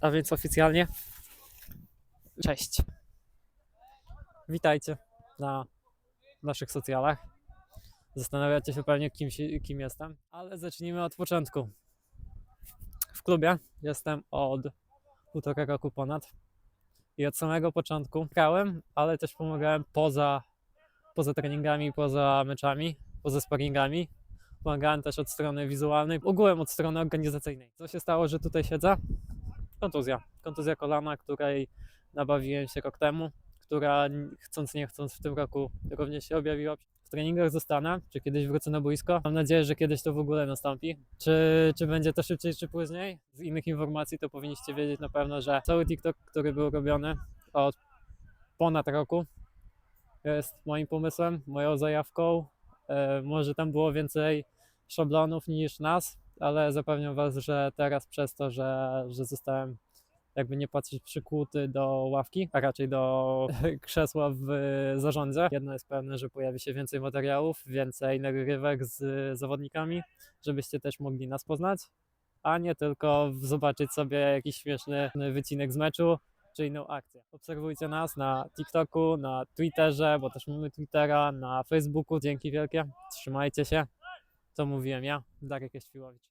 A więc oficjalnie. Cześć. Witajcie na naszych socjalach. Zastanawiacie się pewnie, kim, kim jestem, ale zacznijmy od początku. W klubie jestem od półtora roku ponad i od samego początku grałem, ale też pomagałem poza, poza treningami, poza meczami, poza sparingami. Pomagałem też od strony wizualnej, ogółem od strony organizacyjnej. Co się stało, że tutaj siedzę? Kontuzja. Kontuzja kolana, której nabawiłem się rok temu, która chcąc nie chcąc w tym roku również się objawiła. W treningach zostanę, czy kiedyś wrócę na boisko. Mam nadzieję, że kiedyś to w ogóle nastąpi. Czy, czy będzie to szybciej, czy później? Z innych informacji to powinniście wiedzieć na pewno, że cały TikTok, który był robiony od ponad roku, jest moim pomysłem, moją zajawką. E, może tam było więcej szablonów niż nas, ale zapewniam Was, że teraz przez to, że, że zostałem jakby nie patrzeć przykuty do ławki, a raczej do krzesła w zarządzie. Jedno jest pewne, że pojawi się więcej materiałów, więcej nagrywek z zawodnikami, żebyście też mogli nas poznać, a nie tylko zobaczyć sobie jakiś śmieszny wycinek z meczu czy inną akcję. Obserwujcie nas na TikToku, na Twitterze, bo też mamy Twittera, na Facebooku. Dzięki wielkie. Trzymajcie się. To mówiłem ja, Darek Jaśpiłowicz.